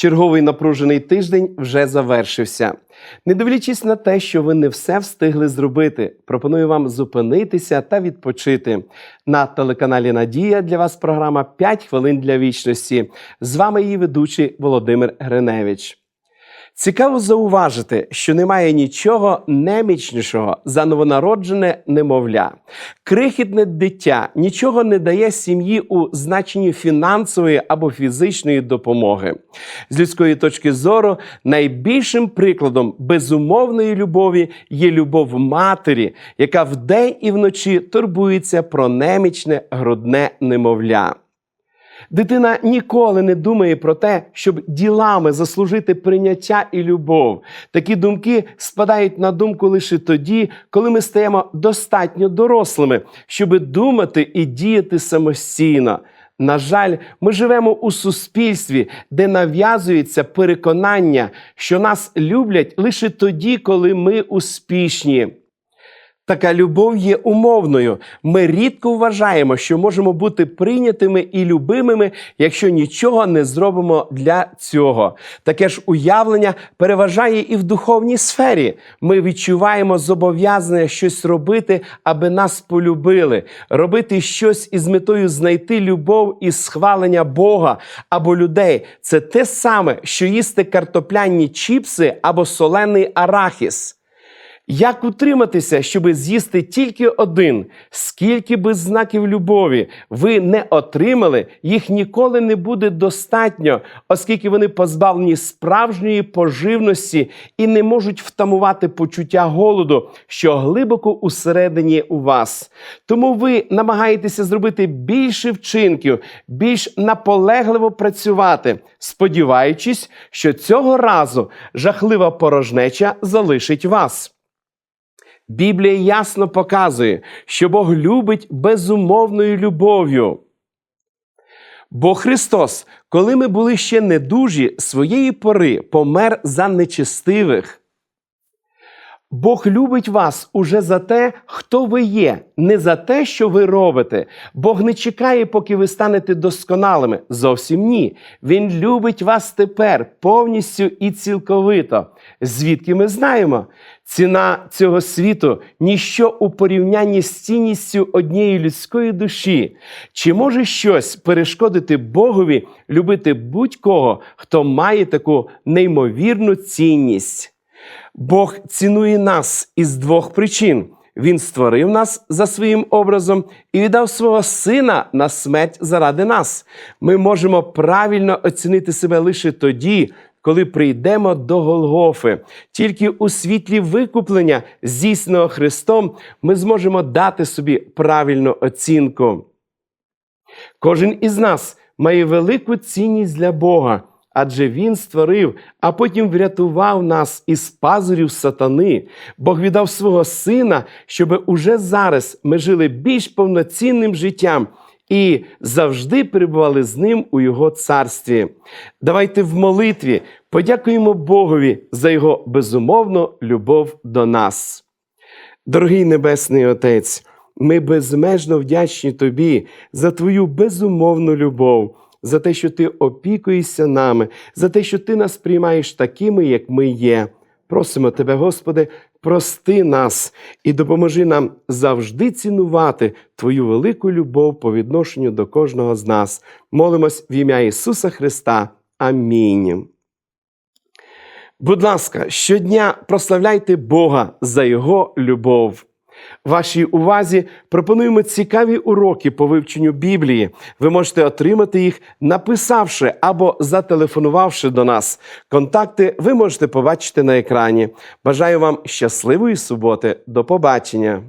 Черговий напружений тиждень вже завершився. Не дивлячись на те, що ви не все встигли зробити, пропоную вам зупинитися та відпочити. На телеканалі Надія для вас програма «5 хвилин для вічності. З вами її ведучий Володимир Гриневич. Цікаво зауважити, що немає нічого немічнішого за новонароджене немовля. Крихітне дитя нічого не дає сім'ї у значенні фінансової або фізичної допомоги. З людської точки зору, найбільшим прикладом безумовної любові є любов матері, яка вдень і вночі турбується про немічне грудне немовля. Дитина ніколи не думає про те, щоб ділами заслужити прийняття і любов. Такі думки спадають на думку лише тоді, коли ми стаємо достатньо дорослими, щоб думати і діяти самостійно. На жаль, ми живемо у суспільстві, де нав'язується переконання, що нас люблять лише тоді, коли ми успішні. Така любов є умовною. Ми рідко вважаємо, що можемо бути прийнятими і любимими, якщо нічого не зробимо для цього. Таке ж уявлення переважає і в духовній сфері. Ми відчуваємо зобов'язання щось робити, аби нас полюбили, робити щось із метою знайти любов і схвалення Бога або людей. Це те саме, що їсти картопляні чіпси або солений арахіс. Як утриматися, щоб з'їсти тільки один? Скільки би знаків любові ви не отримали, їх ніколи не буде достатньо, оскільки вони позбавлені справжньої поживності і не можуть втамувати почуття голоду, що глибоко усередині у вас. Тому ви намагаєтеся зробити більше вчинків, більш наполегливо працювати, сподіваючись, що цього разу жахлива порожнеча залишить вас. Біблія ясно показує, що Бог любить безумовною любов'ю. Бо Христос, коли ми були ще недужі, своєї пори помер за нечестивих. Бог любить вас уже за те, хто ви є, не за те, що ви робите. Бог не чекає, поки ви станете досконалими. Зовсім ні. Він любить вас тепер повністю і цілковито. Звідки ми знаємо? Ціна цього світу ніщо у порівнянні з цінністю однієї людської душі. Чи може щось перешкодити Богові любити будь-кого, хто має таку неймовірну цінність? Бог цінує нас із двох причин. Він створив нас за своїм образом і віддав свого сина на смерть заради нас. Ми можемо правильно оцінити себе лише тоді, коли прийдемо до Голгофи. Тільки у світлі викуплення, здійсненого Христом, ми зможемо дати собі правильну оцінку. Кожен із нас має велику цінність для Бога. Адже Він створив, а потім врятував нас із пазурів сатани. Бог віддав свого сина, щоб уже зараз ми жили більш повноцінним життям і завжди перебували з ним у Його царстві. Давайте в молитві подякуємо Богові за Його безумовну любов до нас. Дорогий Небесний Отець, ми безмежно вдячні Тобі за Твою безумовну любов за те, що ти опікуєшся нами, за те, що ти нас приймаєш такими, як ми є. Просимо тебе, Господи, прости нас і допоможи нам завжди цінувати Твою велику любов по відношенню до кожного з нас. Молимось в ім'я Ісуса Христа. Амінь. Будь ласка, щодня прославляйте Бога за Його любов. Вашій увазі пропонуємо цікаві уроки по вивченню Біблії. Ви можете отримати їх, написавши або зателефонувавши до нас. Контакти ви можете побачити на екрані. Бажаю вам щасливої суботи. До побачення!